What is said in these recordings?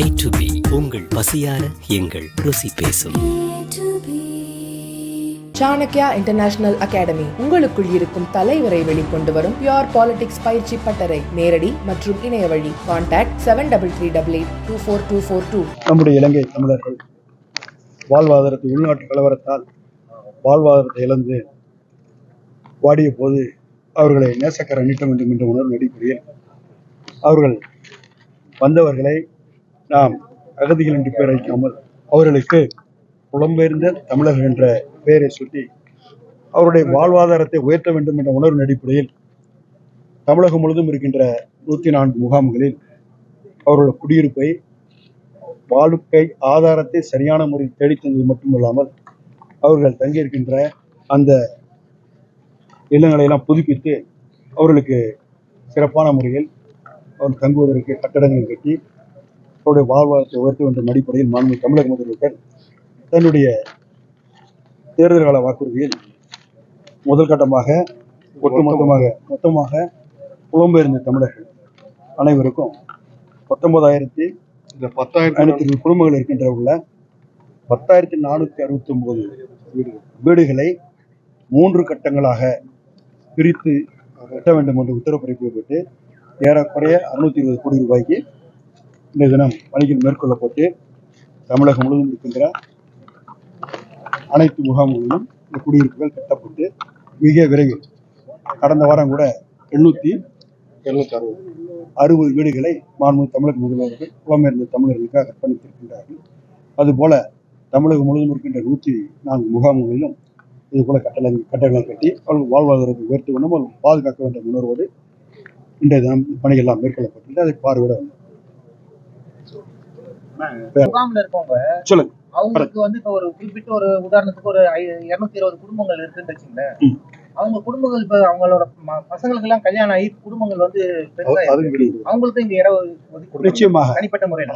A to B. உங்கள் பசியார எங்கள் ருசி பேசும். Chanakya international academy. உங்களுக்குள் இருக்கும் தலைவரை வெளிக்கொண்டு வரும் பியோர் பாலிடிக்ஸ் பயிற்சி பட்டறை. நேரடி மற்றும் இணைய வழி. Contact seven double three double eight two four two four two நம்முடைய இலங்கை தமிழர்கள் வாழ்வாதாரத்தை உள்நாட்டு கலவரத்தால் வாழ்வாதாரத்தை இழந்து வாடிய போது அவர்களை நேசக்கர நீட்ட வேண்டும் என்ற உணர்வு அடிப்படையில் அவர்கள் வந்தவர்களை நாம் அகதிகள் என்று பெயர் வைக்காமல் அவர்களுக்கு புலம்பெயர்ந்த தமிழர்கள் என்ற பெயரை சுட்டி அவருடைய வாழ்வாதாரத்தை உயர்த்த வேண்டும் என்ற உணர்வின் அடிப்படையில் தமிழகம் முழுவதும் இருக்கின்ற நூற்றி நான்கு முகாம்களில் அவர்களோட குடியிருப்பை வாழ்க்கை ஆதாரத்தை சரியான முறையில் தேடித்தந்தது மட்டுமல்லாமல் அவர்கள் தங்கியிருக்கின்ற அந்த இல்லங்களை எல்லாம் புதுப்பித்து அவர்களுக்கு சிறப்பான முறையில் அவர் தங்குவதற்கு கட்டடங்கள் கட்டி அவருடைய வாழ்வாதாரத்தை உயர்த்த வேண்டும் அடிப்படையில் மாண்பு தமிழக முதல்வர்கள் தன்னுடைய தேர்தல் கால வாக்குறுதியில் முதல் கட்டமாக ஒட்டுமொத்தமாக மொத்தமாக புலம்பெயர்ந்த தமிழர்கள் அனைவருக்கும் பத்தொன்பதாயிரத்தி இந்த பத்தாயிரத்தி ஐநூத்தி குடும்பங்கள் இருக்கின்ற உள்ள பத்தாயிரத்தி நானூத்தி அறுபத்தி ஒன்பது வீடுகளை மூன்று கட்டங்களாக பிரித்து கட்ட வேண்டும் என்று உத்தரவு பிறப்பிக்கப்பட்டு ஏறக்குறைய அறுநூத்தி இருபது கோடி ரூபாய்க்கு இன்றைய தினம் பணிகள் மேற்கொள்ளப்பட்டு தமிழகம் முழுவதும் இருக்கின்ற அனைத்து முகாம்களிலும் இந்த குடியிருப்புகள் கட்டப்பட்டு மிக விரைவில் கடந்த வாரம் கூட எழுநூத்தி எழுநூத்தி அறுபது அறுபது வீடுகளை மாண்பு தமிழக முதல்வர்கள் புலம்பெயர்ந்த தமிழர்களுக்காக அர்ப்பணித்திருக்கின்றார்கள் அதுபோல தமிழகம் முழுவதும் இருக்கின்ற நூற்றி நான்கு முகாம்களிலும் இது போல கட்டளை கட்டடங்களை கட்டி அவர்கள் வாழ்வாதாரத்தை உயர்த்த வேண்டும் அவர்கள் பாதுகாக்க வேண்டும் உணர்வோடு இன்றைய தினம் பணிகள் எல்லாம் மேற்கொள்ளப்பட்டது அதை பார்வையிட வேண்டும். முகாம்ல இருக்கவங்க சொல்லுங்க. அவங்களுக்கு வந்து இப்ப ஒரு குறிப்பிட்ட ஒரு உதாரணத்துக்கு ஒரு இருநூத்தி இருபது குடும்பங்கள் இருக்குன்னு வச்சுங்களேன். அவங்க குடும்பங்கள் இப்ப அவங்களோட பசங்களுக்கு எல்லாம் கல்யாணம் ஆகி குடும்பங்கள் வந்து பெருசா அது இருக்கு. அவங்களுக்கு இங்க இட ஒதுக்கி கொடுக்கணும். நிச்சயமாக. தனிப்பட்ட முறையில.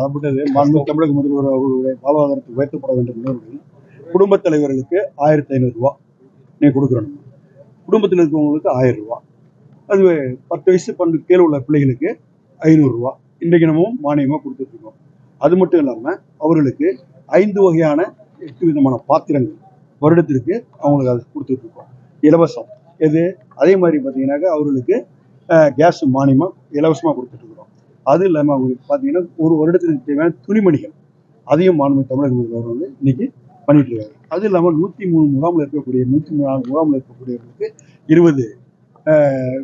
தமிழக முதல்வர் அவர்களுடைய வாழ்வாதாரத்தை உயர்த்தப்பட வேண்டும் உணர்வுகள் குடும்பத் தலைவர்களுக்கு ஆயிரத்தி ஐநூறு ரூபா நீ கொடுக்குறோம் குடும்பத்தில் இருக்கவங்களுக்கு ஆயிரம் ரூபா. அது பத்து வயசு பன்னெண்டு கீழே உள்ள பிள்ளைகளுக்கு ஐநூறு ரூபா. இன்றைக்கு நம்ம மானியமாக கொடுத்துட்டு இருக்கோம். அது மட்டும் இல்லாமல் அவர்களுக்கு ஐந்து வகையான எட்டு விதமான பாத்திரங்கள் வருடத்திற்கு அவங்களுக்கு அது கொடுத்துட்டு இருக்கோம். இலவசம். எது? அதே மாதிரி பார்த்தீங்கன்னாக்கா அவர்களுக்கு கேஸ் மானியமாக இலவசமாக கொடுத்துட்டு இருக்கிறோம். அது இல்லாமல் அவங்களுக்கு பார்த்தீங்கன்னா ஒரு வருடத்துக்கு தேவையான துணிமணிகள் அதையும் மாண்பு தமிழக முதல்வர் வந்து இன்னைக்கு பண்ணிட்டு இருக்காங்க அது இல்லாமல் நூற்றி மூணு முகாமில் இருக்கக்கூடிய நூற்றி நாலு முகாமில் இருக்கக்கூடியவர்களுக்கு இருபது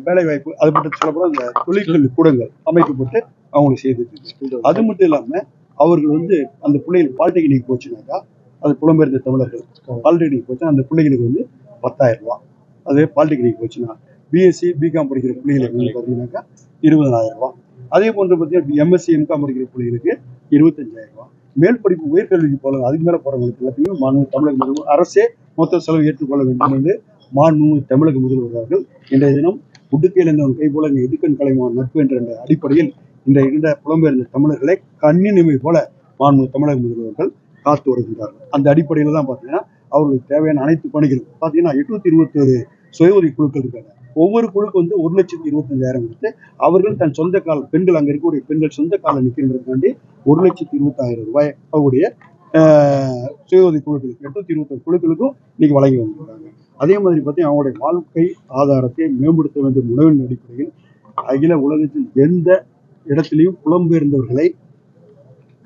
வேலைவாய்ப்பு அது மட்டும் சொல்லப்போனால் அந்த தொழிற்கல்வி கூடங்கள் அமைக்கப்பட்டு அவங்களுக்கு செய்து அது மட்டும் இல்லாமல் அவர்கள் வந்து அந்த பிள்ளைகள் பாலிடெக்னிக் போச்சுனாக்கா அது புலம்பெயர்ந்த தமிழர்கள். பாலிடெக்னிக் போச்சுன்னா அந்த பிள்ளைகளுக்கு வந்து பத்தாயிரம் ரூபா. அது பாலிடெக்னிக் போச்சுன்னா பிஎஸ்சி பிகாம் படிக்கிற பிள்ளைகளுக்கு வந்து பார்த்தீங்கன்னாக்கா இருபதனாயிரம் ரூபா. அதே போன்று பார்த்தீங்கன்னா எம்எஸ்சி எம்காம் படிக்கிற பிள்ளைகளுக்கு இருபத்தஞ்சாயிரம் ரூபா. மேல் படிப்பு உயர்கல்விக்கு போகலாம் அதுக்கு மேலே போகிறவங்களுக்கு எல்லாத்தையுமே மாண்பு தமிழக முதல்வர் அரசே மொத்த செலவு ஏற்றுக்கொள்ள வேண்டும் என்று மாண்பு தமிழக முதல்வர் அவர்கள் இன்றைய தினம் உடுக்கையில் இருந்தவன் கை போல இங்கே இடுக்கன் கலைமான் நட்பு என்ற அடிப்படையில் இன்றைய இருந்த புலம்பெயர்ந்த தமிழர்களை கண்ணினிமை போல மாண்பு தமிழக முதல்வர்கள் காத்து வருகின்றார்கள். அந்த அடிப்படையில் தான் பார்த்தீங்கன்னா அவர்களுக்கு தேவையான அனைத்து பணிகளும். பார்த்தீங்கன்னா எட்நூத்தி இருபத்தொரு சுய உதவி குழுக்கள் இருக்காங்க. ஒவ்வொரு குழுக்கு வந்து ஒரு லட்சத்தி இருபத்தஞ்சாயிரம் கொடுத்து அவர்கள் தன் சொந்த கால பெண்கள் அங்கே இருக்கக்கூடிய பெண்கள் சொந்த கால நிற்கின்றதுக்காண்டி ஒரு லட்சத்தி இருபத்தாயிரம் ரூபாய் அவருடைய சுய உதவி குழுக்களுக்கு எட்நூத்தி இருபத்தொரு குழுக்களுக்கும் இன்னைக்கு வழங்கி வந்திருக்காங்க. அதே மாதிரி பார்த்தீங்கன்னா அவங்களுடைய வாழ்க்கை ஆதாரத்தை மேம்படுத்த வேண்டும் உணவின் அடிப்படையில் அகில உலகத்தில் எந்த இடத்திலையும் புலம்பெயர்ந்தவர்களை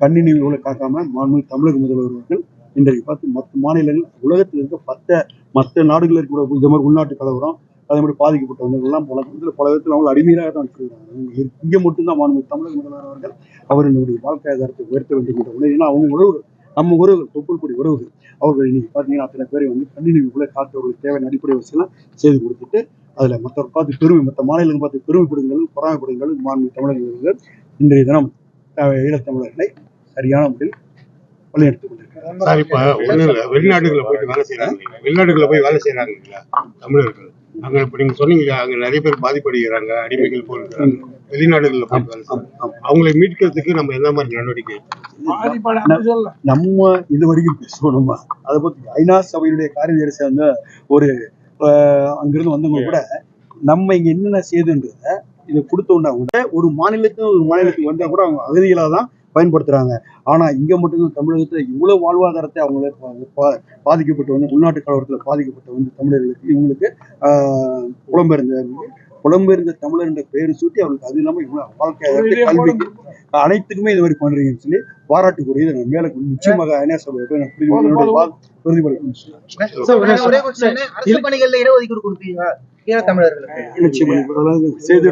கண்ணினிவுகளை காக்காம மாண்பு தமிழக முதல்வர் அவர்கள் இன்றைக்கு பார்த்து மற்ற மாநிலங்கள் உலகத்தில் இருக்க மற்ற மற்ற நாடுகளில் இருக்கிற இந்த மாதிரி உள்நாட்டு கலவரம் அதே மாதிரி பாதிக்கப்பட்டவங்கெல்லாம் பல விதத்தில் பல விதத்தில் அவங்க அடிமையாக தான் இருக்கிறாங்க இங்கே மட்டும்தான் மாண்பு தமிழக முதல்வர் அவர்கள் அவர்களுடைய வாழ்க்கை ஆதாரத்தை உயர்த்த வேண்டும் என்ற உணர்வு. ஏன்னா அவங்க உறவுகள் நம்ம உறவுகள் தொப்புள்கூடி உறவுகள் அவர்கள் இன்னைக்கு பார்த்தீங்கன்னா அத்தனை பேரை வந்து கண்ணினிவுகளை காத்தவர்களுக்கு தேவையான அடிப்படை வசதியெல்லாம் செய்து கொடுத்துட்டு அதில் மற்றவர் பார்த்து பெருமை மற்ற மாநிலங்கள் பார்த்து பெருமைப்படுங்கள் பொறாமைப்படுங்கள் மாண்பு முதல்வர் இன்றைய தினம் ஈழத்தமிழர்களை சரியான முறையில் வழிநடத்திக் கொண்டிருக்கிறார் சார் இப்ப வெளிநாடுகள்ல போயிட்டு வேலை செய்யறாங்க இல்லையா? வெளிநாடுகள்ல போய் வேலை செய்யறாங்க இல்லையா தமிழர்கள். அங்க இப்ப நீங்க சொன்னீங்க அங்க நிறைய பேர் பாதிப்படைகிறாங்க அடிமைகள் போயிருக்கிறாங்க. வெளிநாடுகள்ல அவங்களை மீட்கிறதுக்கு நம்ம என்ன மாதிரி நடவடிக்கை நம்ம இது வரைக்கும் நம்ம. அதை பத்தி ஐநா சபையினுடைய காரியதரிசி வந்து ஒரு அங்கிருந்து வந்தவங்க கூட நம்ம இங்க என்னென்ன செய்துன்றத இதை கொடுத்தோம்னா கூட ஒரு மாநிலத்துக்கு ஒரு மாநிலத்துக்கு வந்தா கூட அவங்க அகதிகளாக தான் பயன்படுத்துறாங்க. ஆனா இங்க மட்டும்தான் தமிழகத்துல இவ்வளவு வாழ்வாதாரத்தை அவங்களே பாதிக்கப்பட்டு வந்து உள்நாட்டு கலவரத்துல பாதிக்கப்பட்ட வந்து தமிழர்களுக்கு இவங்களுக்கு ஆஹ், புலம்பெயர்ந்த புலம்பெயர்ந்த தமிழர் என்ற பெயர் சூட்டி அவங்களுக்கு அது இல்லாம இவ்வளவு வாழ்க்கை கல்விக்கு அனைத்துக்குமே இது மாதிரி பண்றீங்கன்னு சொல்லி பாராட்டுக்குரியது. நான் மேல நிச்சயமாக என்ன? அரசு பணிகள்ல இடஒதுக்கீடு கொடுப்பீங்க தமிழர்களுக்கு? நிச்சயமாக செய்து